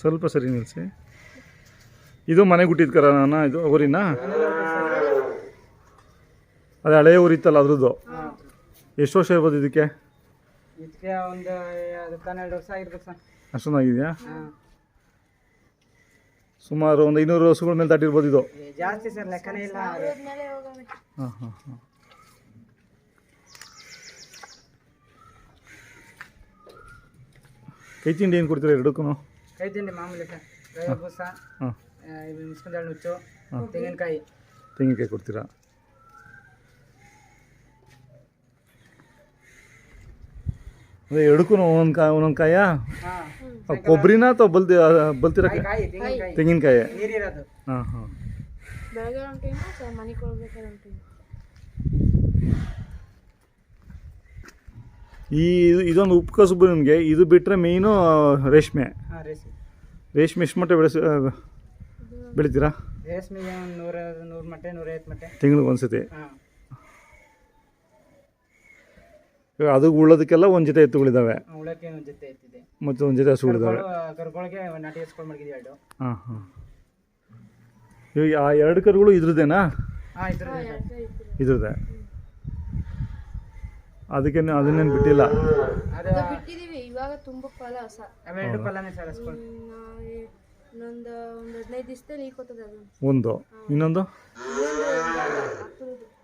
ಸ್ವಲ್ಪ ಸರಿ ನಿಲ್ಲಿಸಿ ಇದು ಮನೆಗೆ ಹುಟ್ಟಿದ ನಾನು ಇದು ಊರಿನ? ಅದೇ ಹಳೆಯ ಊರಿತ್ತಲ್ಲ ಅದ್ರದ್ದು? ಎಷ್ಟು ವರ್ಷ ಇರ್ಬೋದು ಇದಕ್ಕೆ? ಅಷ್ಟೊಂದಾಗಿದೆಯಾ ಸುಮಾರು ಒಂದು ಐನೂರು ವರ್ಷಗಳ ಮೇಲೆ ದಾಟಿರ್ಬೋದು ಇದು. ಜಾಸ್ತಿ ಸರ್ ಲೆಕ್ಕನೇ ಇಲ್ಲ. ಹಾಂ ಹಾಂ ಹಾಂ. ಕೈ ತಿಂಡಿ ಏನು ಕೊಡ್ತೀರಾ ಎರಡಕ್ಕೂ ಕೈ ತಿಂಡಿ ಮಾಮೂಲಿ ಸರ್. ರವೆ ಬೂಸ ಹಾಂ. ಆ, ಇದು ಮಿಸ್ಕೊಂಡಾಳು ನುಚ್ಚು ತೆಂಗಿನಕಾಯಿ. ತೆಂಗಿನಕಾಯಿ ಕೊಡ್ತೀರಾ? ಅದೇ ಎರಡಕ್ಕೂ ಒಂದೊಂದು ಕಾಯಿ ಒಂದೊಂದು ಕಾಯಾ? ಕೊಬ್ಬರಿನ ಅಥವಾ ಬಲ್ತಿ ಬಲ್ತಿರ ತೆಂಗಿನಕಾಯಿ. ಹಾಂ ಹಾಂ. ಈ ಇದೊಂದು ಉಪ್ಪು ಕಸುಬು ನಿಮಗೆ ಇದು ಬಿಟ್ಟರೆ ಮೇಯ್ನು ರೇಷ್ಮೆ. ಹಾಂ ರೇಷ್ಮೆ. ರೇಷ್ಮೆ ಎಷ್ಟು ಮಟ್ಟ ಬೆಳೆಸ ಬೆಳಿತೀರಾ? ರೇಷ್ಮೆಗೆ ಒಂದು ನೂರ ನೂರು ಮಟ್ಟೆ ನೂರೈವತ್ತು ಮಟ್ಟೆ. ತಿಂಗಳಿಗೆ ಒಂದ್ಸತಿ? ಹಾಂ. ಇವಾಗ ಅದು ಉಳ್ಳೋದಕ್ಕೆಲ್ಲ ಒಂದು ಜೊತೆ ಎತ್ತುಗಳಿದ್ದಾವೆ ಉಳಕ್ಕೆ ಒಂದು ಜೊತೆ ಎತ್ತಿದೆ. ಮತ್ತು ಒಂದು ಜೊತೆ ಹಸುಗಳಿದ್ದಾವೆ ಕರುಗಳು ನಾಟಿ ಹಸ್ಕೊಂಡು ಮಡಗಿದ್ವಿ ಎರಡು. ಹಾಂ ಹಾಂ. ಇವಾಗ ಆ ಎರಡು ಕರುಗಳು ಇದ್ರದ್ದೇನಾ ಹಾಂ ಇದ್ರ ಇದ್ರದ್ದೇ. ಅದಕ್ಕೆ ಅದನ್ನೇನು ಬಿಟ್ಟಿಲ್ಲ. ಬಿಟ್ಟಿದ್ದೀವಿ ಇವಾಗ ತುಂಬ ಫಲ ಹೊಸ. ಅವೆರಡು ಪಲ್ಲನೇ ಸರ್ ಇನ್ನೊಂದು ಒಂದು ಹದಿನೈದು ದಿವಸದಲ್ಲಿ ಅದು ಒಂದು. ಇನ್ನೊಂದು?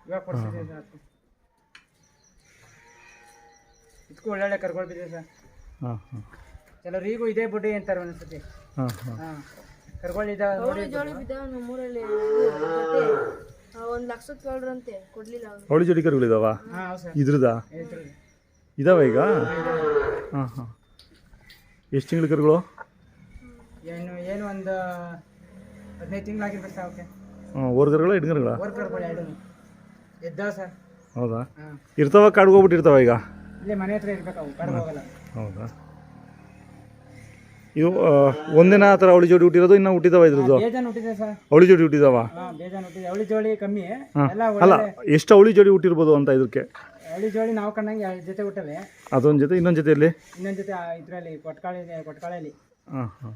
ಇವಾಗ ಕೊಡ್ಸಿದ್ದೀವಿ ಸರ್ ಇದಕ್ಕೂ ಒಳ್ಳೊಳ್ಳೆ ಕರುಗಳು ಬಿದ್ದಿದೆ ಸರ್. ಹಾಂ ಹಾಂ. ಕೆಲವ್ರು ಈಗೂ ಇದೇ ಬುಡ್ಡಿ ಅಂತಾರೆ ಒಂದೊಂದ್ಸತಿ. ಹಾಂ ಹಾಂ. ಕರುಗಳು ನೋಡಿ ಜೋಳಿ ಬಿದ್ದಾವ ಒಂದು ಲಕ್ಷದ ಕೇಳ್ರಂತೆ ಕೊಡ್ಲಿಲ್ಲ ಅವ್ರು. ಅವಳಿ ಜೋಡಿ ಕರುಗಳಿದಾವ? ಇದಾವ ಇದ್ರದ ಸರ್. ಇದ್ರದಾ? ಇದ್ರದ್ದು. ಇದಾವೆ ಈಗ? ಹಾಂ ಹಾಂ. ಎಷ್ಟು ತಿಂಗಳ ಕರುಗಳು? ಏನು ಏನು ಒಂದು ಹದಿನೈದು ತಿಂಗಳಾಗಿರ್ಬೇಕು ಸರ್ ಅವಕ್ಕೆ ಹಾಂ ಓರ್ ಕರುಗಳ ಹೆಣ್ಣು ಕರುಗಳ? ಓರ್ ಕರುಗಳು ಎರಡು. ಎದ್ದಾವ ಸರ್. ಹೌದಾ? ಹಾಂ. ಇರ್ತಾವ ಕಾಡ್ಗೋಗ್ಬಿಟ್ಟಿರ್ತಾವ ಈಗ? ಇಲ್ಲೇ ಮನೆ ಹತ್ರ ಇರ್ಬೇಕು ಅವು ಕಡ್ಗೆ ಹೋಗಲ್ಲ. ಹೌದಾ? ಇವು ಒಂದಿನ ಆ ಥರ ಅವಳಿ ಜೋಡಿ ಹುಟ್ಟಿರೋದು ಇನ್ನೂ ಹುಟ್ಟಿದವ ಇದ್ರದ್ದು. ಬೇಜಾನ್ ಹುಟ್ಟಿದೆ ಸರ್. ಅವಳಿ ಜೋಡಿ ಹುಟ್ಟಿದವ? ಹಾಂ ಬೇಜಾನ್ ಹುಟ್ಟಿದೆ. ಅವಳಿ ಜೋಳಿ ಕಮ್ಮಿ. ಎಲ್ಲ ಅಲ್ಲ ಒಳ್ಳೆ ಎಷ್ಟು ಅವಳಿ ಜೋಡಿ ಹುಟ್ಟಿರ್ಬೋದು ಅಂತ ಇದಕ್ಕೆ ಅವಳಿ ಜೋಳಿ ನಾವು ಕಂಡಂಗೆ ಎರಡು ಜೊತೆ ಹುಟ್ಟವೆ ಅದೊಂದು ಜೊತೆ ಇನ್ನೊಂದು ಜೊತೆಯಲ್ಲಿ ಇನ್ನೊಂದು ಜೊತೆ ಇದರಲ್ಲಿ ಕೊಟ್ಕಾಳಿ ಕೊಟ್ಕಾಳಲ್ಲಿ ಹಾಂ ಹಾಂ.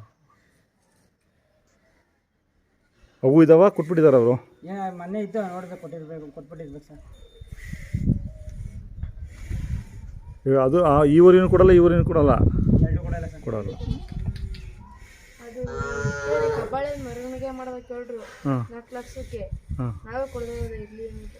ಅವು ಇದಾವ? ಕೊಟ್ಬಿಟ್ಟಿದಾರ ಅವರು? ಏನೋ ಮೊನ್ನೆ ಇದ್ದು ನೋಡಿದ್ರೆ ಕೊಟ್ಟಿರ್ಬೇಕು ಕೊಟ್ಬಿಟ್ಟಿರ್ಬೇಕು ಸರ್. ಅದು ಆ ಈ ಊರಿನ ಕೊಡಲ್ಲ ಈ ಊರಿನ ಕೊಡಲ್ಲ? ಎರಡು ಕೂಡ ಇಲ್ಲ ಸರ್. ಕೊಡಲ್ಲ. ಅದು ಕಬ್ಬಾಳೆ ಮೆರವಣಿಗೆ ಮಾಡ್ಬೇಕು ಕೇಳ್ರು ಹಾಂ ನಾಲ್ಕು ಲಕ್ಷಕ್ಕೆ. ನಾವೇ ಕೊಡ್ಬೋದು ಇರ್ಲಿ ಅಂತ